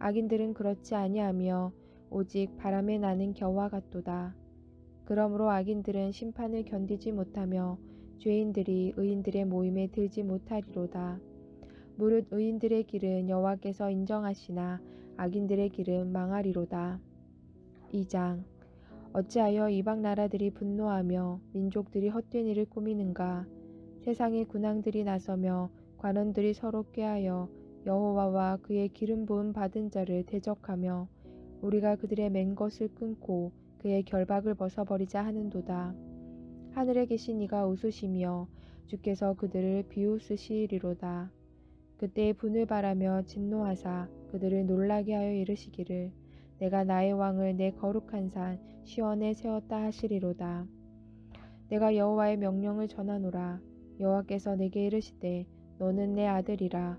악인들은 그렇지 아니하며 오직 바람에 나는 겨와 같도다. 그러므로 악인들은 심판을 견디지 못하며 죄인들이 의인들의 모임에 들지 못하리로다. 무릇 의인들의 길은 여호와께서 인정하시나 악인들의 길은 망하리로다. 2장 어찌하여 이방 나라들이 분노하며 민족들이 헛된 일을 꾸미는가 세상의 군왕들이 나서며 관원들이 서로 꾀하여 여호와와 그의 기름 부음 받은 자를 대적하며 우리가 그들의 맨 것을 끊고 그의 결박을 벗어버리자 하는도다. 하늘에 계신 이가 웃으시며 주께서 그들을 비웃으시리로다. 그때 분을 바라며 진노하사 그들을 놀라게 하여 이르시기를 내가 나의 왕을 내 거룩한 산 시원에 세웠다 하시리로다. 내가 여호와의 명령을 전하노라. 여호와께서 내게 이르시되 너는 내 아들이라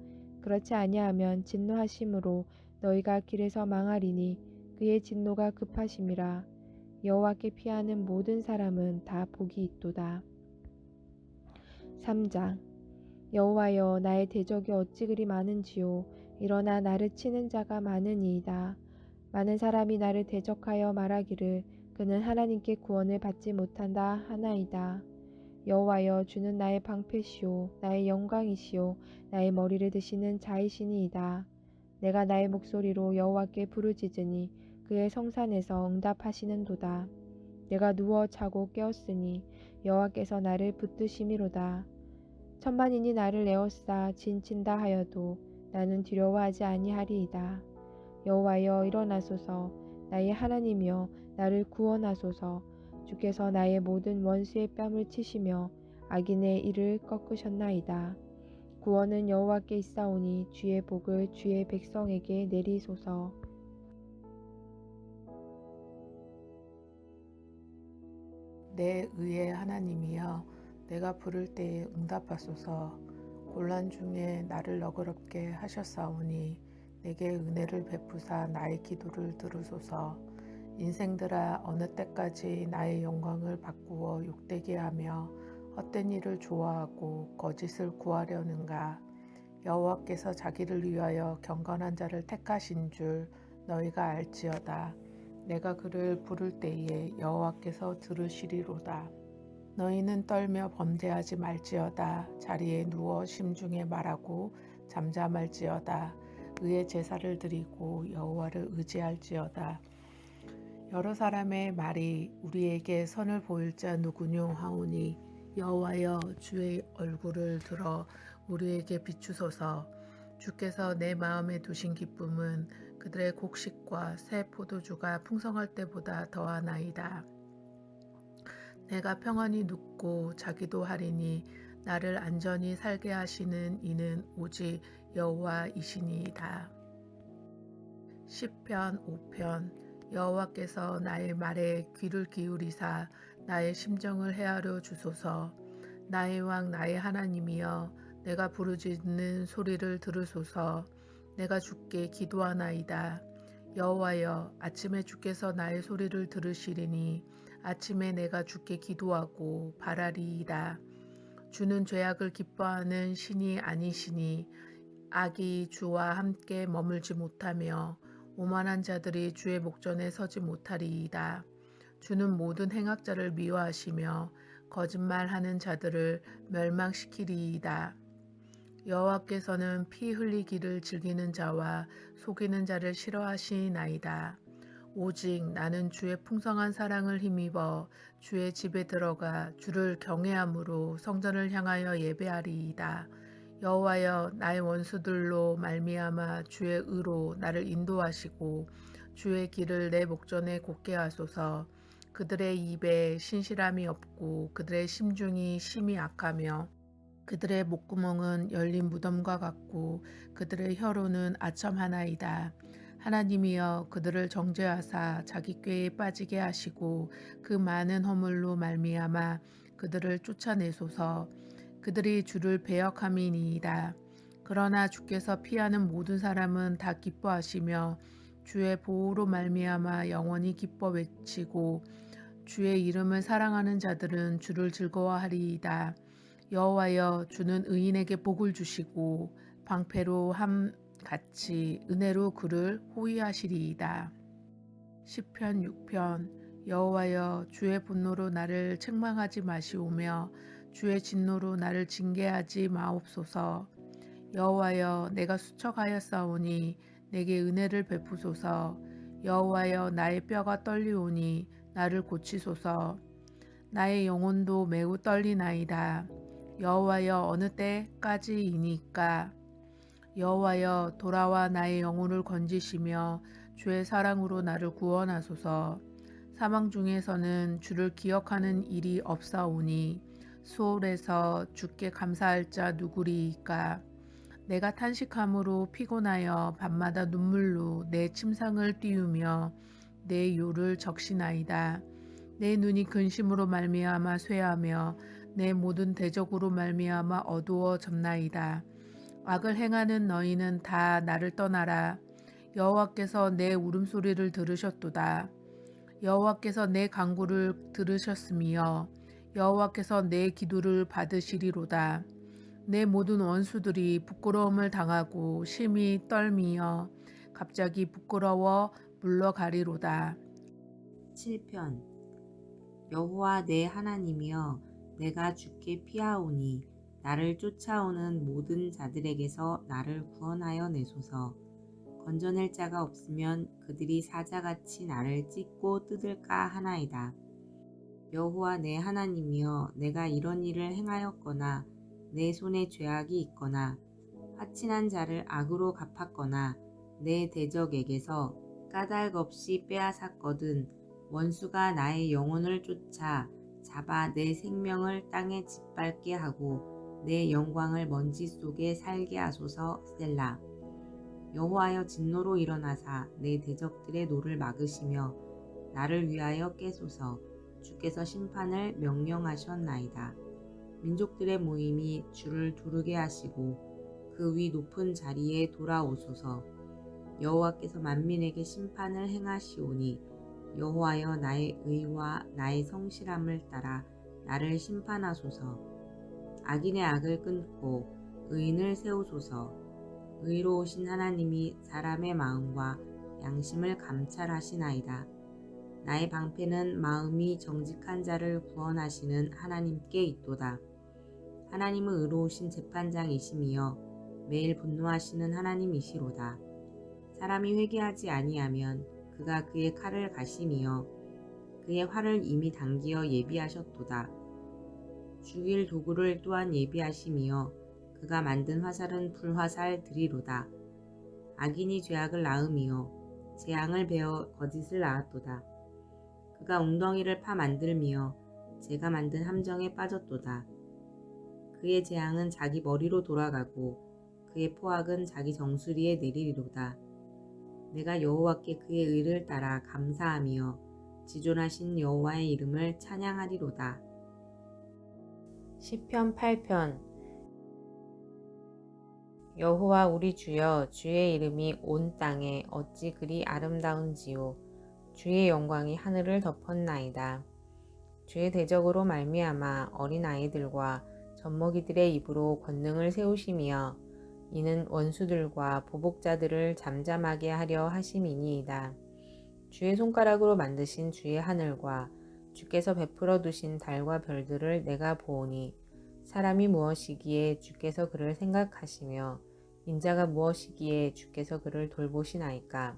그렇지 아니하면 진노하심으로 너희가 길에서 망하리니 그의 진노가 급하심이라. 여호와께 피하는 모든 사람은 다 복이 있도다. 3장 여호와여 나의 대적이 어찌 그리 많은지요 일어나 나를 치는 자가 많으니이다. 많은 사람이 나를 대적하여 말하기를 그는 하나님께 구원을 받지 못한다 하나이다. 여호와여 주는 나의 방패시오 나의 영광이시오 나의 머리를 드시는 자이시니이다. 내가 나의 목소리로 여호와께 부르짖으니 그의 성산에서 응답하시는도다. 내가 누워 자고 깨었으니 여호와께서 나를 붙드심이로다. 천만인이 나를 에워싸 진친다 하여도 나는 두려워하지 아니하리이다. 여호와여 일어나소서 나의 하나님이여 나를 구원하소서 주께서 나의 모든 원수의 뺨을 치시며 악인의 이를 꺾으셨나이다. 구원은 여호와께 있사오니 주의 복을 주의 백성에게 내리소서. 내 의의 하나님이여 내가 부를 때에 응답하소서 곤란 중에 나를 너그럽게 하셨사오니 내게 은혜를 베푸사 나의 기도를 들으소서 인생들아 어느 때까지 나의 영광을 바꾸어 욕되게 하며 헛된 일을 좋아하고 거짓을 구하려는가 여호와께서 자기를 위하여 경건한 자를 택하신 줄 너희가 알지어다 내가 그를 부를 때에 여호와께서 들으시리로다. 너희는 떨며 범죄하지 말지어다. 자리에 누워 심중에 말하고 잠잠할지어다. 의의 제사를 드리고 여호와를 의지할지어다. 여러 사람의 말이 우리에게 선을 보일 자 누구뇨 하오니 여호와여 주의 얼굴을 들어 우리에게 비추소서. 주께서 내 마음에 두신 기쁨은 그들의 곡식과 새 포도주가 풍성할 때보다 더하나이다. 내가 평안히 눕고 자기도 하리니 나를 안전히 살게 하시는 이는 오직 여호와이시니이다. 시편 5편 여호와께서 나의 말에 귀를 기울이사 나의 심정을 헤아려 주소서 나의 왕 나의 하나님이여 내가 부르짖는 소리를 들으소서 내가 주께 기도하나이다. 여호와여 아침에 주께서 나의 소리를 들으시리니 아침에 내가 주께 기도하고 바라리이다. 주는 죄악을 기뻐하는 신이 아니시니 악이 주와 함께 머물지 못하며 오만한 자들이 주의 목전에 서지 못하리이다. 주는 모든 행악자를 미워하시며 거짓말하는 자들을 멸망시키리이다. 여호와께서는 피 흘리기를 즐기는 자와 속이는 자를 싫어하시나이다. 오직 나는 주의 풍성한 사랑을 힘입어 주의 집에 들어가 주를 경외함으로 성전을 향하여 예배하리이다. 여호와여 나의 원수들로 말미암아 주의 의로 나를 인도하시고 주의 길을 내 목전에 곧게 하소서. 그들의 입에 신실함이 없고 그들의 심중이 심히 악하며 그들의 목구멍은 열린 무덤과 같고 그들의 혀로는 아첨 하나이다. 하나님이여 그들을 정죄하사 자기 꾀에 빠지게 하시고 그 많은 허물로 말미암아 그들을 쫓아내소서. 그들이 주를 배역함이니이다. 그러나 주께서 피하는 모든 사람은 다 기뻐하시며 주의 보호로 말미암아 영원히 기뻐 외치고 주의 이름을 사랑하는 자들은 주를 즐거워하리이다. 여호와여 주는 의인에게 복을 주시고 방패로 함 같이 은혜로 그를 호위하시리이다. 시편 6편 여호와여 주의 분노로 나를 책망하지 마시오며 주의 진노로 나를 징계하지 마옵소서. 여호와여 내가 수척하였사오니 내게 은혜를 베푸소서. 여호와여 나의 뼈가 떨리오니 나를 고치소서. 나의 영혼도 매우 떨리나이다. 여호와여 어느 때까지이니까 여호와여 돌아와 나의 영혼을 건지시며 주의 사랑으로 나를 구원하소서. 사망 중에서는 주를 기억하는 일이 없사오니 수월에서 주께 감사할 자 누구리이까 내가 탄식함으로 피곤하여 밤마다 눈물로 내 침상을 띄우며 내 요를 적시나이다. 내 눈이 근심으로 말미암아 쇠하며 내 모든 대적으로 말미암아 어두워졌나이다. 악을 행하는 너희는 다 나를 떠나라. 여호와께서 내 울음소리를 들으셨도다. 여호와께서 내 간구를 들으셨으며 여호와께서 내 기도를 받으시리로다. 내 모든 원수들이 부끄러움을 당하고 심히 떨미어 갑자기 부끄러워 물러가리로다. 7편 여호와 내 하나님이여 내가 주께 피하오니 나를 쫓아오는 모든 자들에게서 나를 구원하여 내소서 건져낼 자가 없으면 그들이 사자같이 나를 찢고 뜯을까 하나이다 여호와 내 하나님이여 내가 이런 일을 행하였거나 내 손에 죄악이 있거나 화친한 자를 악으로 갚았거나 내 대적에게서 까닭 없이 빼앗았거든 원수가 나의 영혼을 쫓아 잡아 내 생명을 땅에 짓밟게 하고 내 영광을 먼지 속에 살게 하소서 셀라. 여호와여 진노로 일어나사 내 대적들의 노를 막으시며 나를 위하여 깨소서 주께서 심판을 명령하셨나이다 민족들의 모임이 주를 두르게 하시고 그 위 높은 자리에 돌아오소서 여호와께서 만민에게 심판을 행하시오니 여호와여 나의 의와 나의 성실함을 따라 나를 심판하소서. 악인의 악을 끊고 의인을 세우소서. 의로우신 하나님이 사람의 마음과 양심을 감찰하시나이다. 나의 방패는 마음이 정직한 자를 구원하시는 하나님께 있도다. 하나님은 의로우신 재판장이시며 매일 분노하시는 하나님이시로다. 사람이 회개하지 아니하면 그가 그의 칼을 가심이여 그의 활을 이미 당기어 예비하셨도다. 죽일 도구를 또한 예비하심이여 그가 만든 화살은 불화살 들이로다. 악인이 죄악을 낳음이여 재앙을 베어 거짓을 낳았도다. 그가 웅덩이를 파 만들미여 제가 만든 함정에 빠졌도다. 그의 재앙은 자기 머리로 돌아가고 그의 포악은 자기 정수리에 내리리로다. 내가 여호와께 그의 의를 따라 감사하며 지존하신 여호와의 이름을 찬양하리로다. 시편 8편 여호와 우리 주여 주의 이름이 온 땅에 어찌 그리 아름다운지요 주의 영광이 하늘을 덮었나이다 주의 대적으로 말미암아 어린 아이들과 젖먹이들의 입으로 권능을 세우시며 이는 원수들과 보복자들을 잠잠하게 하려 하심이니이다. 주의 손가락으로 만드신 주의 하늘과 주께서 베풀어 두신 달과 별들을 내가 보오니 사람이 무엇이기에 주께서 그를 생각하시며 인자가 무엇이기에 주께서 그를 돌보시나이까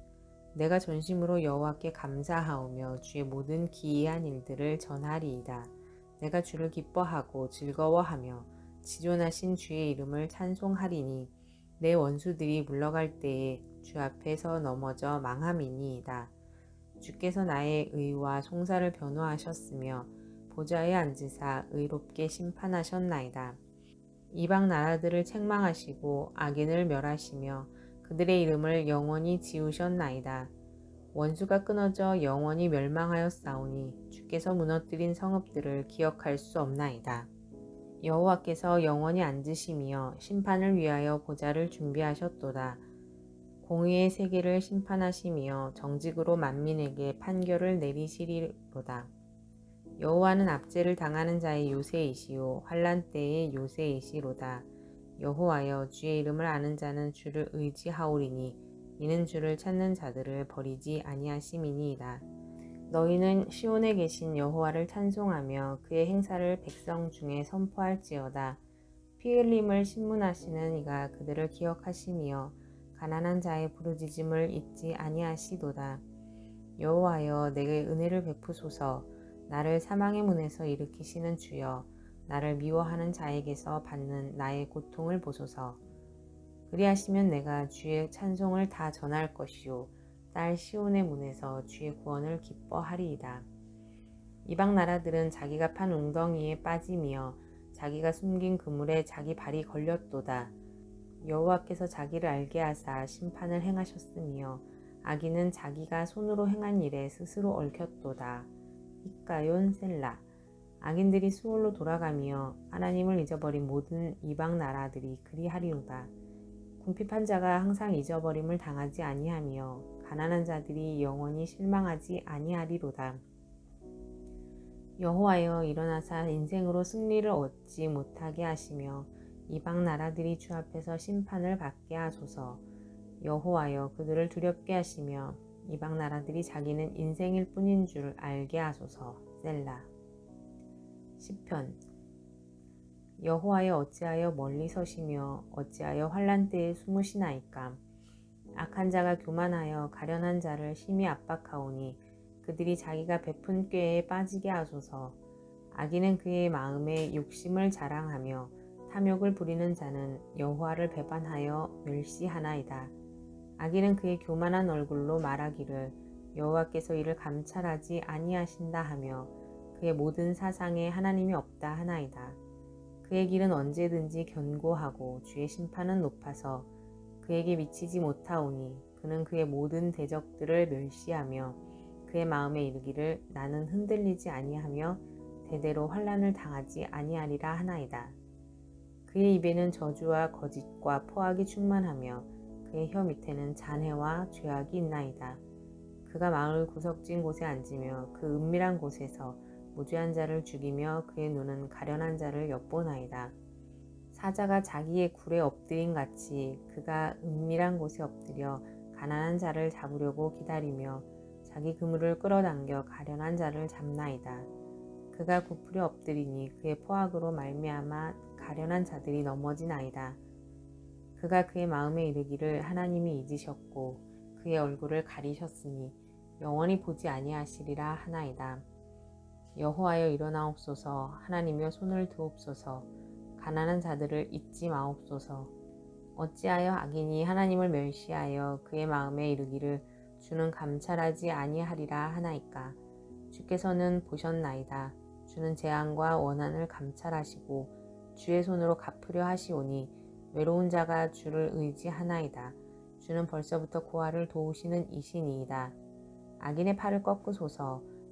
내가 전심으로 여호와께 감사하오며 주의 모든 기이한 일들을 전하리이다. 내가 주를 기뻐하고 즐거워하며 지존하신 주의 이름을 찬송하리니 내 원수들이 물러갈 때에 주 앞에서 넘어져 망함이니이다. 주께서 나의 의와 송사를 변호하셨으며 보좌에 앉으사 의롭게 심판하셨나이다. 이방 나라들을 책망하시고 악인을 멸하시며 그들의 이름을 영원히 지우셨나이다. 원수가 끊어져 영원히 멸망하였사오니 주께서 무너뜨린 성읍들을 기억할 수 없나이다. 여호와께서 영원히 앉으시며 심판을 위하여 보좌를 준비하셨도다. 공의의 세계를 심판하시며 정직으로 만민에게 판결을 내리시리로다. 여호와는 압제를 당하는 자의 요새이시요 환란 때의 요새이시로다. 여호와여 주의 이름을 아는 자는 주를 의지하오리니 이는 주를 찾는 자들을 버리지 아니하심이니이다. 너희는 시온에 계신 여호와를 찬송하며 그의 행사를 백성 중에 선포할지어다. 피 흘림을 신문하시는 이가 그들을 기억하시며 가난한 자의 부르짖음을 잊지 아니하시도다. 여호와여 내게 은혜를 베푸소서 나를 사망의 문에서 일으키시는 주여 나를 미워하는 자에게서 받는 나의 고통을 보소서. 그리하시면 내가 주의 찬송을 다 전할 것이요 딸 시온의 문에서 주의 구원을 기뻐하리이다. 이방 나라들은 자기가 판 웅덩이에 빠지며 자기가 숨긴 그물에 자기 발이 걸렸도다. 여호와께서 자기를 알게 하사 심판을 행하셨으며 악인은 자기가 손으로 행한 일에 스스로 얽혔도다. 히카yon 셀라 악인들이 수월로 돌아가며 하나님을 잊어버린 모든 이방 나라들이 그리하리로다. 궁핍한 자가 항상 잊어버림을 당하지 아니하며 가난한 자들이 영원히 실망하지 아니하리로다. 여호와여 일어나사 인생으로 승리를 얻지 못하게 하시며 이방 나라들이 주 앞에서 심판을 받게 하소서. 여호와여 그들을 두렵게 하시며 이방 나라들이 자기는 인생일 뿐인 줄 알게 하소서. 셀라. 10편. 여호와여 어찌하여 멀리 서시며 어찌하여 환란 때에 숨으시나이까? 악한 자가 교만하여 가련한 자를 심히 압박하오니 그들이 자기가 베푼 꾀에 빠지게 하소서. 악인은 그의 마음에 욕심을 자랑하며 탐욕을 부리는 자는 여호와를 배반하여 멸시하나이다. 악인은 그의 교만한 얼굴로 말하기를 여호와께서 이를 감찰하지 아니하신다 하며 그의 모든 사상에 하나님이 없다 하나이다. 그의 길은 언제든지 견고하고 주의 심판은 높아서 그에게 미치지 못하오니 그는 그의 모든 대적들을 멸시하며 그의 마음에 이르기를 나는 흔들리지 아니하며 대대로 환란을 당하지 아니하리라 하나이다. 그의 입에는 저주와 거짓과 포악이 충만하며 그의 혀 밑에는 잔해와 죄악이 있나이다. 그가 마을 구석진 곳에 앉으며 그 은밀한 곳에서 무죄한 자를 죽이며 그의 눈은 가련한 자를 엿보나이다. 사자가 자기의 굴에 엎드린 같이 그가 은밀한 곳에 엎드려 가난한 자를 잡으려고 기다리며 자기 그물을 끌어당겨 가련한 자를 잡나이다. 그가 굽으려 엎드리니 그의 포악으로 말미암아 가련한 자들이 넘어지나이다. 그가 그의 마음에 이르기를 하나님이 잊으셨고 그의 얼굴을 가리셨으니 영원히 보지 아니하시리라 하나이다. 여호와여 일어나옵소서. 하나님여 손을 드옵소서. 가난한 자들을 잊지 마옵소서. 어찌하여 악인이 하나님을 멸시하여 그의 마음에 이르기를 주는 감찰하지 아니하리라 하나이까? 주께서는 보셨나이다. 주는 재앙과 원한을 감찰하시고 주의 손으로 갚으려 하시오니 외로운 자가 주를 의지하나이다. 주는 벌써부터 고아를 도우시는 이신이이다. 악인의 팔을 꺾으소서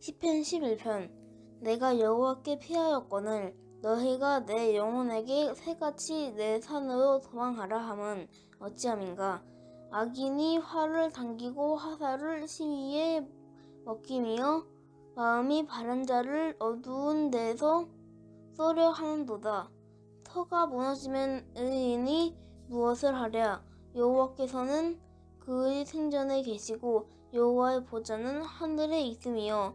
시편 11편. 내가 여호와께 피하였거늘 너희가 내 영혼에게 새같이 내 산으로 도망하라 함은 어찌함인가? 악인이 활을 당기고 화살을 시위에 먹기며 마음이 바른 자를 어두운 데서 쏘려 하는도다. 터가 무너지면 의인이 무엇을 하랴? 여호와께서는 그의 생전에 계시고 여호와의 보좌는 하늘에 있으며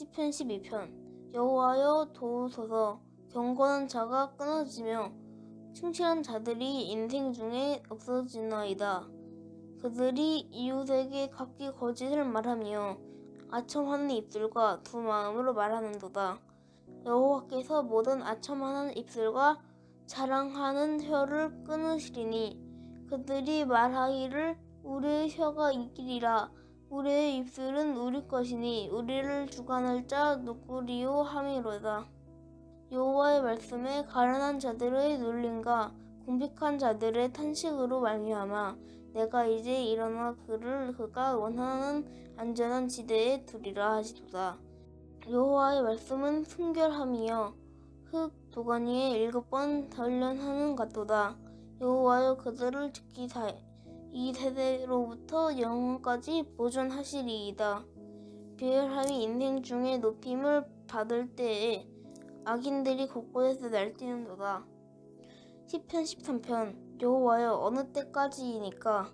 시편 12편 여호와여 도우소서 경건한 자가 끊어지며 충실한 자들이 인생 중에 없어지나이다. 그들이 이웃에게 각기 거짓을 말하며 아첨하는 입술과 두 마음으로 말하는도다. 여호와께서 모든 아첨하는 입술과 자랑하는 혀를 끊으시리니 그들이 말하기를 우리의 혀가 이기리라 우리의 입술은 우리 것이니 우리를 주관할 자 누구리요 함이로다. 여호와의 말씀에 가련한 자들의 놀림과 궁핍한 자들의 탄식으로 말미암아 내가 이제 일어나 그를 그가 원하는 안전한 지대에 두리라 하시도다. 여호와의 말씀은 순결함이여 흙 도가니에 일곱 번 단련하는 같도다. 여호와여 그들을 지키사 이 세대로부터 영원까지 보존하시리이다. 비열함이 인생 중에 높임을 받을 때에 악인들이 곳곳에서 날뛰는도다. 시편 13편 여호와여 어느 때까지이니까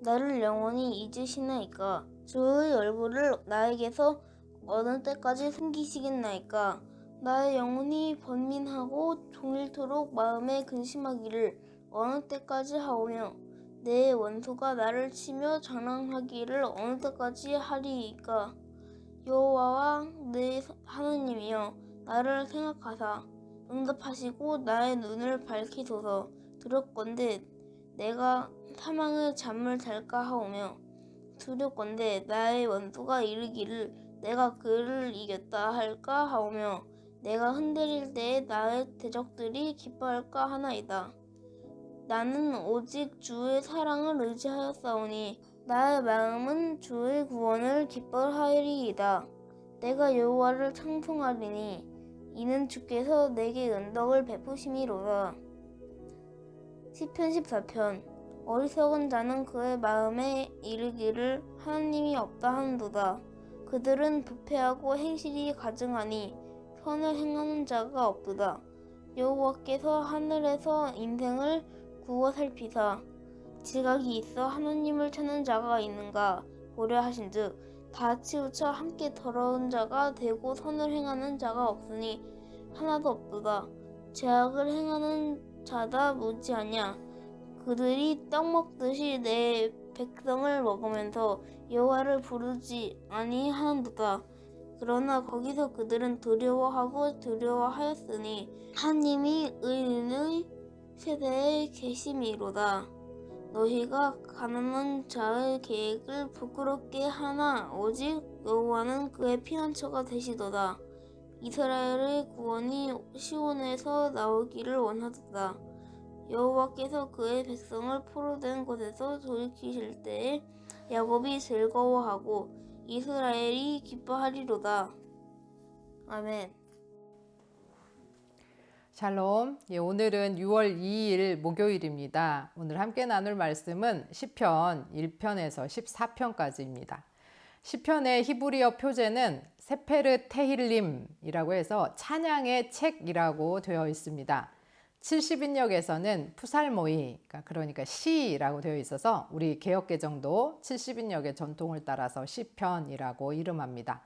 나를 영원히 잊으시나이까 주의 얼굴을 나에게서 어느 때까지 숨기시겠나이까 나의 영혼이 번민하고 종일토록 마음에 근심하기를 어느 때까지 하오며 내 원수가 나를 치며 장난하기를 어느 때까지 하리이까? 여호와와 내 하느님이여 나를 생각하사. 응답하시고 나의 눈을 밝히소서. 두렵건대 내가 사망의 잠을 잘까 하오며 두렵건대 나의 원수가 이르기를 내가 그를 이겼다 할까 하오며 내가 흔들릴 때에 나의 대적들이 기뻐할까 하나이다. 나는 오직 주의 사랑을 의지하였사오니 나의 마음은 주의 구원을 기뻐하리이다. 내가 여호와를 찬송하리니 이는 주께서 내게 은덕을 베푸심이로다. 시편 14편 어리석은 자는 그의 마음에 이르기를 하나님이 없다 하는도다. 그들은 부패하고 행실이 가증하니 선을 행하는 자가 없도다. 여호와께서 하늘에서 인생을 구워 살피사 지각이 있어 하나님을 찾는 자가 있는가 보려 하신즉 다 치우쳐 함께 더러운 자가 되고 선을 행하는 자가 없으니 하나도 없도다. 죄악을 행하는 자다 무지하냐 그들이 떡 먹듯이 내 백성을 먹으면서 여호와를 부르지 아니하는도다. 그러나 거기서 그들은 두려워하고 두려워하였으니 하나님이 의인의 세대에 계심이로다. 너희가 가난한 자의 계획을 부끄럽게 하나 오직 여호와는 그의 피난처가 되시도다. 이스라엘의 구원이 시온에서 나오기를 원하도다. 여호와께서 그의 백성을 포로된 곳에서 돌이키실 때에 야곱이 즐거워하고 이스라엘이 기뻐하리로다. 아멘. 샬롬. 예, 오늘은 6월 2일 목요일입니다. 오늘 함께 나눌 말씀은 시편 1편에서 14편까지입니다. 시편의 히브리어 표제는 세페르 테힐림이라고 해서 찬양의 책이라고 되어 있습니다. 70인역에서는 푸살모이, 그러니까, 그러니까 시라고 되어 있어서 우리 개혁개정도 70인역의 전통을 따라서 시편이라고 이름합니다.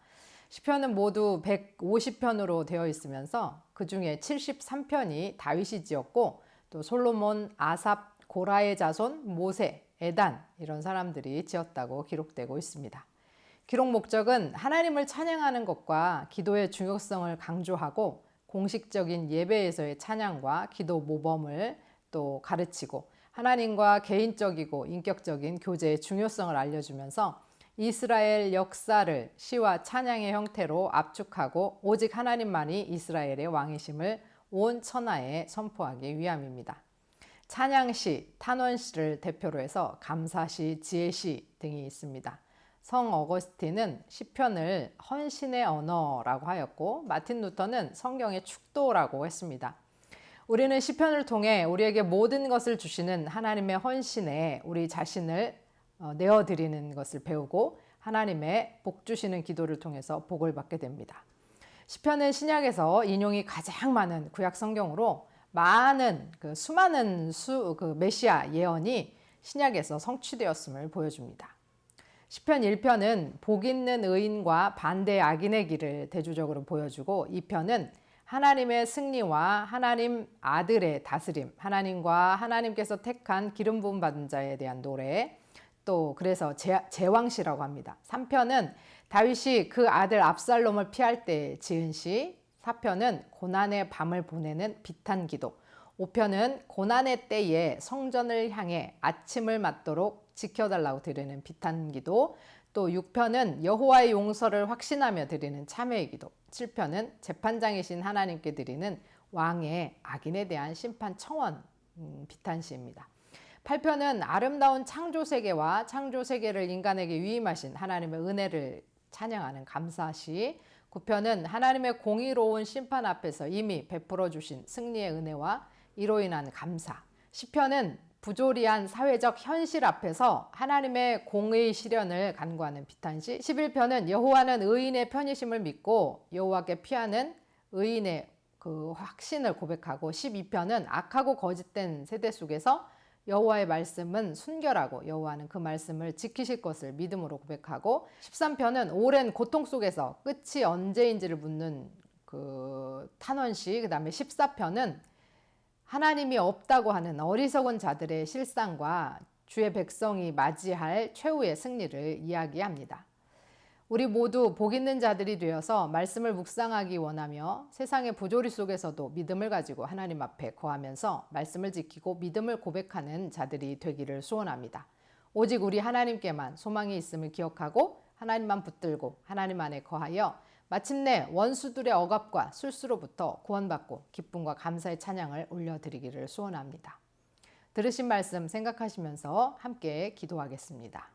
시편은 모두 150편으로 되어 있으면서 그 중에 73편이 다윗이 지었고 또 솔로몬, 아삽, 고라의 자손, 모세, 에단 이런 사람들이 지었다고 기록되고 있습니다. 기록 목적은 하나님을 찬양하는 것과 기도의 중요성을 강조하고 공식적인 예배에서의 찬양과 기도 모범을 또 가르치고 하나님과 개인적이고 인격적인 교제의 중요성을 알려주면서 이스라엘 역사를 시와 찬양의 형태로 압축하고 오직 하나님만이 이스라엘의 왕이심을 온 천하에 선포하기 위함입니다. 찬양시, 탄원시를 대표로 해서 감사시, 지혜시 등이 있습니다. 성 어거스틴은 시편을 헌신의 언어라고 하였고 마틴 루터는 성경의 축도라고 했습니다. 우리는 시편을 통해 우리에게 모든 것을 주시는 하나님의 헌신에 우리 자신을 어, 내어 드리는 것을 배우고 하나님의 복 주시는 기도를 통해서 복을 받게 됩니다. 시편은 신약에서 인용이 가장 많은 구약 성경으로 많은 그 수많은 수, 그 메시아 예언이 신약에서 성취되었음을 보여줍니다. 시편 1편은 복 있는 의인과 반대 악인의 길을 대조적으로 보여주고 2편은 하나님의 승리와 하나님 아들의 다스림, 하나님과 하나님께서 택한 기름 부음 받은 자에 대한 노래, 또 그래서 제, 제왕시라고 합니다. 3편은 다윗이 그 아들 압살롬을 피할 때 지은 시, 4편은 고난의 밤을 보내는 비탄 기도, 5편은 고난의 때에 성전을 향해 아침을 맞도록 지켜달라고 드리는 비탄 기도, 또 6편은 여호와의 용서를 확신하며 드리는 참회의 기도, 7편은 재판장이신 하나님께 드리는 왕의 악인에 대한 심판 청원 음, 비탄시입니다. 8편은 아름다운 창조 세계와 창조 세계를 인간에게 위임하신 하나님의 은혜를 찬양하는 감사시, 9편은 하나님의 공의로운 심판 앞에서 이미 베풀어 주신 승리의 은혜와 이로 인한 감사. 10편은 부조리한 사회적 현실 앞에서 하나님의 공의 실현을 간구하는 비탄시 11편은 여호와는 의인의 편이심을 믿고 여호와께 피하는 의인의 그 확신을 고백하고 12편은 악하고 거짓된 세대 속에서 여호와의 말씀은 순결하고 여호와는 그 말씀을 지키실 것을 믿음으로 고백하고 13편은 오랜 고통 속에서 끝이 언제인지를 묻는 그 탄원시 그다음에 14편은 하나님이 없다고 하는 어리석은 자들의 실상과 주의 백성이 맞이할 최후의 승리를 이야기합니다. 우리 모두 복 있는 자들이 되어서 말씀을 묵상하기 원하며 세상의 부조리 속에서도 믿음을 가지고 하나님 앞에 거하면서 말씀을 지키고 믿음을 고백하는 자들이 되기를 소원합니다. 오직 우리 하나님께만 소망이 있음을 기억하고 하나님만 붙들고 하나님 안에 거하여 마침내 원수들의 억압과 술수로부터 구원받고 기쁨과 감사의 찬양을 올려드리기를 소원합니다. 들으신 말씀 생각하시면서 함께 기도하겠습니다.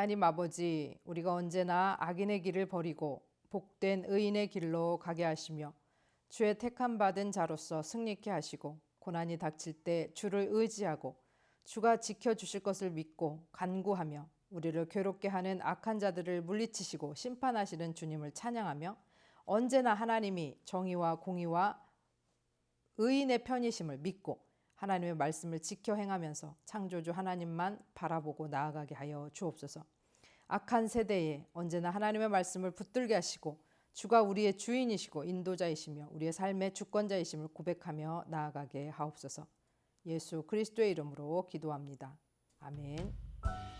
하나님 아버지, 우리가 언제나 악인의 길을 버리고 복된 의인의 길로 가게 하시며 주의 택함 받은 자로서 승리케 하시고 고난이 닥칠 때 주를 의지하고 주가 지켜 주실 것을 믿고 간구하며 우리를 괴롭게 하는 악한 자들을 물리치시고 심판하시는 주님을 찬양하며 언제나 하나님이 정의와 공의와 의인의 편이심을 믿고 하나님의 말씀을 지켜 행하면서 창조주 하나님만 바라보고 나아가게 하여 주옵소서. 악한 세대에 언제나 하나님의 말씀을 붙들게 하시고 주가 우리의 주인이시고 인도자이시며 우리의 삶의 주권자이심을 고백하며 나아가게 하옵소서. 예수 그리스도의 이름으로 기도합니다. 아멘.